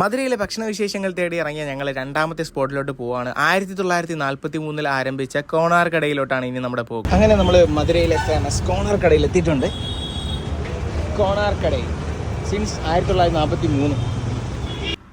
മധുരയിലെ ഭക്ഷണവിശേഷങ്ങൾ തേടി ഇറങ്ങിയ ഞങ്ങൾ രണ്ടാമത്തെ സ്പോട്ടിലോട്ട് പോവാണ്. ആയിരത്തി തൊള്ളായിരത്തി നാൽപ്പത്തി മൂന്നിൽ ആരംഭിച്ച കോണാർ കടയിലോട്ടാണ് ഇനി നമ്മുടെ പോകുന്നത്. അങ്ങനെ നമ്മൾ മധുരയിലെ ഫേമസ് കോണാർ കടയിൽ എത്തിയിട്ടുണ്ട്. കോണാർ കടയിൽ. സിൻസ് ആയിരത്തി തൊള്ളായിരത്തി നാൽപ്പത്തി മൂന്ന്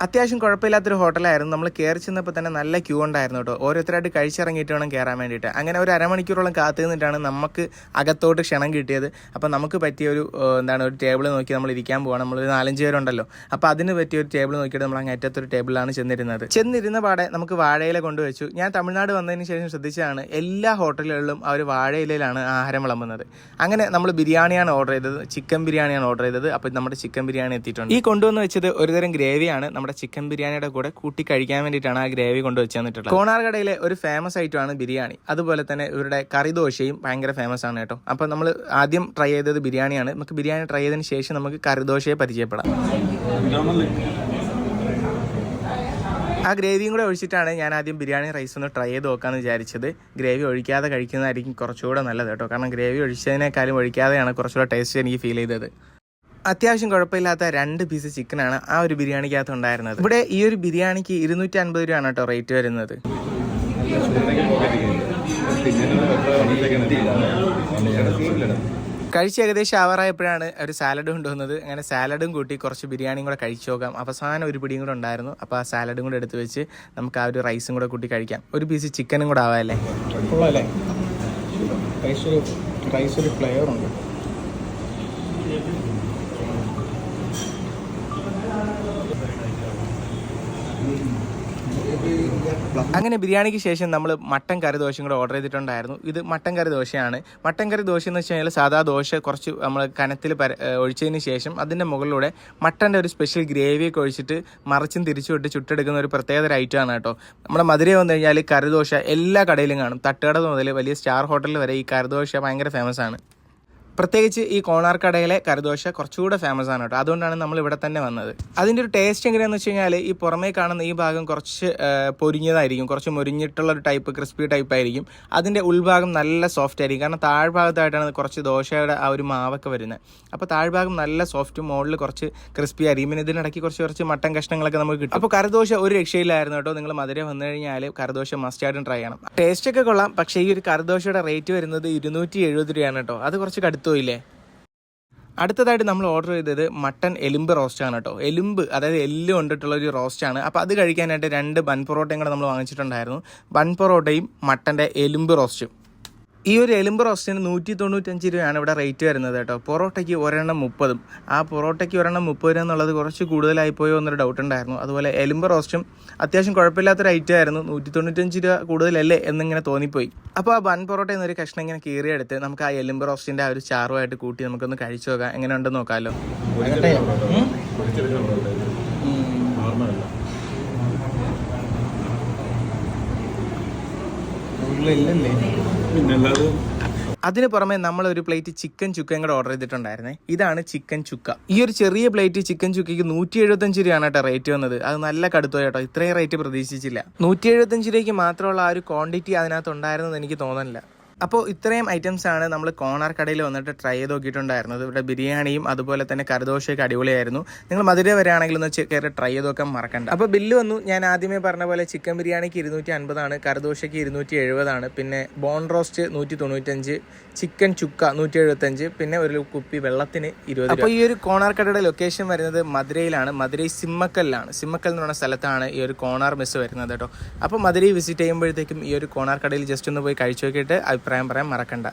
അത്യാവശ്യം കുഴപ്പമില്ലാത്തൊരു ഹോട്ടലായിരുന്നു. നമ്മൾ കയറി ചെന്നപ്പോൾ തന്നെ നല്ല ക്യൂ ഉണ്ടായിരുന്നു കേട്ടോ. ഓരോരുത്തരായിട്ട് കഴിച്ചിറങ്ങിയിട്ട് വേണം കയറാൻ വേണ്ടിയിട്ട്. അങ്ങനെ ഒരു അരമണിക്കൂറോളം കാത്തു നിന്നിട്ടാണ് നമുക്ക് അകത്തോട്ട് ക്ഷണം കിട്ടിയത്. അപ്പോൾ നമുക്ക് പറ്റിയ ഒരു എന്താണ് ഒരു ടേബിൾ നോക്കി നമ്മൾ ഇരിക്കാൻ പോവാണ്. നമ്മളൊരു നാലഞ്ച് പേരുണ്ടല്ലോ. അപ്പോൾ അതിന് പറ്റിയ ഒരു ടേബിൾ നോക്കിയിട്ട് നമ്മൾ അങ്ങ് അറ്റത്തൊരു ടേബിളിലാണ് ചെന്നിരുന്നത്. ചെന്നിരുന്ന പാടെ നമുക്ക് വാഴയില കൊണ്ടുവച്ചു ഞാൻ തമിഴ്നാട് വന്നതിന് ശേഷം ശ്രദ്ധിച്ചതാണ് എല്ലാ ഹോട്ടലുകളിലും അവർ വാഴയിലയിലാണ് ആഹാരം വിളമ്പുന്നത്. അങ്ങനെ നമ്മൾ ബിരിയാണിയാണ് ഓർഡർ ചെയ്തത്. ചിക്കൻ ബിരിയാണിയാണ് ഓർഡർ ചെയ്തത്. അപ്പോൾ നമ്മുടെ ചിക്കൻ ബിരിയാണി എത്തിയിട്ടുണ്ട്. ഈ കൊണ്ടുവന്ന് വെച്ചത് ഒരുതരം ഗ്രേവിയാണ്. നമ്മുടെ ചിക്കൻ ബിരിയാണിയുടെ കൂടെ കൂട്ടി കഴിക്കാൻ വേണ്ടിയിട്ടാണ് ആ ഗ്രേവി കൊണ്ട് വെച്ചു തന്നിട്ടുള്ളത് കോണാർ കടയിലെ ഒരു ഫേമസ് ഐറ്റമാണ് ബിരിയാണി. അതുപോലെ തന്നെ ഇവരുടെ കറി ദോശയും ഭയങ്കര ഫേമസ് ആണ് കേട്ടോ. അപ്പോൾ നമ്മൾ ആദ്യം ട്രൈ ചെയ്തത് ബിരിയാണിയാണ്. നമുക്ക് ബിരിയാണി ട്രൈ ചെയ്തതിന് ശേഷം നമുക്ക് കറി ദോശയെ പരിചയപ്പെടാം. ആ ഗ്രേവിയും കൂടെ ഒഴിച്ചിട്ടാണ് ഞാൻ ആദ്യം ബിരിയാണി റൈസ് ഒന്ന് ട്രൈ ചെയ്ത് നോക്കാമെന്ന് വിചാരിച്ചത്. ഗ്രേവി ഒഴിക്കാതെ കഴിക്കുന്നതായിരിക്കും കുറച്ചുകൂടെ നല്ലത് കേട്ടോ. കാരണം ഗ്രേവി ഒഴിച്ചതിനേക്കാളും ഒഴിക്കാതെയാണ് കുറച്ചുകൂടെ ടേസ്റ്റ് എനിക്ക് ഫീൽ ചെയ്തത്. അത്യാവശ്യം കുഴപ്പമില്ലാത്ത രണ്ട് പീസ് ചിക്കനാണ് ആ ഒരു ബിരിയാണിക്കകത്ത് ഉണ്ടായിരുന്നത്. ഇവിടെ ഈ ഒരു ബിരിയാണിക്ക് ഇരുന്നൂറ്റി അൻപത് രൂപയാണ് കേട്ടോ റേറ്റ് വരുന്നത്. കഴിച്ച് ഏകദേശം ആവാറായപ്പോഴാണ് ഒരു സാലഡ് കൊണ്ടുവന്നത്. അങ്ങനെ സാലഡും കൂട്ടി കുറച്ച് ബിരിയാണിയും കൂടെ കഴിച്ചു നോക്കാം. അവസാനം ഒരു പിടിയും കൂടെ ഉണ്ടായിരുന്നു. അപ്പോൾ ആ സാലഡും കൂടെ എടുത്ത് വെച്ച് നമുക്ക് ആ ഒരു റൈസും കൂടെ കൂട്ടി കഴിക്കാം. ഒരു പീസ് ചിക്കനും കൂടെ ഒരു റൈസ് ഒരു ഫ്ലേവർ ഉണ്ട്. അങ്ങനെ ബിരിയാണിക്ക് ശേഷം നമ്മൾ മട്ടൻ കറി ദോശയും കൂടെ ഓർഡർ ചെയ്തിട്ടുണ്ടായിരുന്നു. ഇത് മട്ടൻ കറി ദോശയാണ്. മട്ടൻ കറി ദോശ എന്ന് വെച്ച് കഴിഞ്ഞാൽ സാധാ ദോശ കുറച്ച് നമ്മൾ കനത്തിൽ പര ഒഴിച്ചതിന് ശേഷം അതിന്റെ മുകളിലൂടെ മട്ടന്റെ ഒരു സ്പെഷ്യൽ ഗ്രേവിയൊക്കെ ഒഴിച്ചിട്ട് മറിച്ചും തിരിച്ചു വിട്ട് ചുട്ടെടുക്കുന്ന ഒരു പ്രത്യേക ഒരു ഐറ്റമാണ് കേട്ടോ. നമ്മുടെ മധുരയിൽ വന്നു കഴിഞ്ഞാൽ കറി ദോശ എല്ലാ കടയിലും കാണും. തട്ടുകട മുതൽ വലിയ സ്റ്റാർ ഹോട്ടലിൽ വരെ ഈ കറി ദോശ ഭയങ്കര ഫേമസ് ആണ്. പ്രത്യേകിച്ച് ഈ കോണാർക്കടയിലെ കറിദോശ കുറച്ചുകൂടെ ഫേമസ് ആണ് കേട്ടോ. അതുകൊണ്ടാണ് നമ്മൾ ഇവിടെ തന്നെ വന്നത്. അതിന്റെ ഒരു ടേസ്റ്റ് എങ്ങനെയാണെന്ന് വെച്ച് കഴിഞ്ഞാൽ ഈ പുറമേ കാണുന്ന ഈ ഭാഗം കുറച്ച് പൊരിഞ്ഞതായിരിക്കും. കുറച്ച് മുരിഞ്ഞിട്ടുള്ള ഒരു ടൈപ്പ് ക്രിസ്പി ടൈപ്പ് ആയിരിക്കും. അതിന്റെ ഉൾഭാഗം നല്ല സോഫ്റ്റ് ആയിരിക്കും. കാരണം താഴ്ഭാഗത്തായിട്ടാണ് കുറച്ച് ദോശയുടെ ആ ഒരു മാവൊക്കെ വരുന്നത്. അപ്പോൾ താഴ്ഭാഗം നല്ല സോഫ്റ്റും മുകളിൽ കുറച്ച് ക്രിസ്പി ആയിരിക്കും. പിന്നെ ഇതിനിടയ്ക്ക് കുറച്ച് കുറച്ച് മട്ടൻ കഷ്ണങ്ങളൊക്കെ നമുക്ക് കിട്ടും. അപ്പോൾ കറിദോശ ഒരു രക്ഷയില്ലായിരുന്നു കേട്ടോ. നിങ്ങൾ മധുര വന്നു കഴിഞ്ഞാൽ കറിദോശ മസ്റ്റ് ആയിട്ടും ട്രൈ ചെയ്യണം. ടേസ്റ്റ് ഒക്കെ കൊള്ളാം. പക്ഷേ ഈ ഒരു കറിദോശയുടെ റേറ്റ് വരുന്നത് ഇരുന്നൂറ്റി എഴുപത് രൂപയാണ് കേട്ടോ. അത് കുറച്ച് കടുത്തോയില്ലേ അടുത്തതായിട്ട് നമ്മൾ ഓർഡർ ചെയ്തത് മട്ടൺ എലുമ്പ് റോസ്റ്റ് ആണ് കേട്ടോ. എലുമ്പ് അതായത് എല്ല് കൊണ്ടിട്ടുള്ള ഒരു റോസ്റ്റ് ആണ്. അപ്പോൾ അത് കഴിക്കാനായിട്ട് രണ്ട് ബൺ പൊറോട്ടയും കൂടെ നമ്മൾ വാങ്ങിച്ചിട്ടുണ്ടായിരുന്നു. ബൺ പൊറോട്ടയും മട്ടന്റെ എലുമ്പ് റോസ്റ്റും ഈ ഒരു എലുമ്പ് റോസ്റ്റിന് നൂറ്റി തൊണ്ണൂറ്റഞ്ച് രൂപയാണ് ഇവിടെ റേറ്റ് വരുന്നത് കേട്ടോ. പൊറോട്ടയ്ക്ക് ഒരെണ്ണം മുപ്പതും. ആ പൊറോട്ടയ്ക്ക് ഒരെണ്ണം മുപ്പത് രൂപ എന്നുള്ളത് കുറച്ച് കൂടുതലായി പോയോ എന്നൊരു ഡൗട്ട് ഉണ്ടായിരുന്നു. അതുപോലെ എലുമ്പ് റോസ്റ്റും അത്യാവശ്യം കുഴപ്പമില്ലാത്തൊരു ഐറ്റം ആയിരുന്നു. നൂറ്റി തൊണ്ണൂറ്റഞ്ച് രൂപ കൂടുതലല്ലേ എന്നിങ്ങനെ തോന്നിപ്പോയി. അപ്പോൾ ആ ബൺ പൊറോട്ട എന്നൊരു കഷ്ണം ഇങ്ങനെ കീറിയെടുത്ത് നമുക്ക് ആ എലുമ്പ് റോസ്റ്റിന്റെ ആ ഒരു ചാറുമായിട്ട് കൂട്ടി നമുക്കൊന്ന് കഴിച്ചു നോക്കാം. എങ്ങനെ ഉണ്ടെന്ന് നോക്കാമല്ലോ ഇല്ലല്ലേ ഉള്ളില്ലല്ലേ? അതിന് പുറമെ നമ്മൾ ഒരു പ്ലേറ്റ് ചിക്കൻ ചുക്കയും കൂടെ ഓർഡർ ചെയ്തിട്ടുണ്ടായിരുന്നേ. ഇതാണ് ചിക്കൻ ചുക്ക. ഈ ഒരു ചെറിയ പ്ലേറ്റ് ചിക്കൻ ചുക്കയ്ക്ക് നൂറ്റി എഴുപത്തഞ്ച് രൂപയാണ് കേട്ടോ റേറ്റ് വന്നത്. അത് നല്ല കടുത്തോ കേട്ടോ. ഇത്രയും റേറ്റ് പ്രതീക്ഷിച്ചില്ല. നൂറ്റി എഴുപത്തഞ്ച് രൂപയ്ക്ക് മാത്രമുള്ള ആ ഒരു ക്വാണ്ടിറ്റി അതിനകത്ത് ഉണ്ടായിരുന്നെന്ന് എനിക്ക് തോന്നുന്നില്ല. അപ്പോൾ ഇത്രയും ഐറ്റംസ് ആണ് നമ്മൾ കോണാർ കടയിൽ വന്നിട്ട് ട്രൈ ചെയ്ത് നോക്കിയിട്ടുണ്ടായിരുന്നത്. ഇവിടെ ബിരിയാണിയും അതുപോലെ തന്നെ കറിദോശയൊക്കെ അടിപൊളിയായിരുന്നു. നിങ്ങൾ മധുര വരികയാണെങ്കിൽ ഒന്ന് കയറി ട്രൈ ചെയ്ത് നോക്കാൻ മറക്കണ്ട. അപ്പോൾ ബില്ല് വന്നു. ഞാൻ ആദ്യമേ പറഞ്ഞ പോലെ ചിക്കൻ ബിരിയാണിക്ക് ഇരുന്നൂറ്റി അൻപതാണ് കറിദോശയ്ക്ക് ഇരുന്നൂറ്റി എഴുപതാണ് പിന്നെ ബോൺ റോസ്റ്റ് നൂറ്റി തൊണ്ണൂറ്റഞ്ച് ചിക്കൻ ചുക്ക നൂറ്റി എഴുപത്തഞ്ച് പിന്നെ ഒരു കുപ്പി വെള്ളത്തിന് ഇരുപത് അപ്പോൾ ഈ ഒരു കോണാർ കടയുടെ ലൊക്കേഷൻ വരുന്നത് മധുരയിലാണ്. മധുരൈ സിമ്മക്കല്ലാണ്. സിമ്മക്കൽ എന്ന് പറയുന്ന സ്ഥലത്താണ് ഈ ഒരു കോണാർ മെസ്സ് വരുന്നത് കേട്ടോ. അപ്പോൾ മധുരൈ വിസിറ്റ് ചെയ്യുമ്പോഴത്തേക്കും ഈ ഒരു കോണാർ കടയിൽ ജസ്റ്റ് ഒന്ന് പോയി കഴിച്ചു നോക്കിയിട്ട് അഭിപ്രായം പറയാൻ മറക്കണ്ട.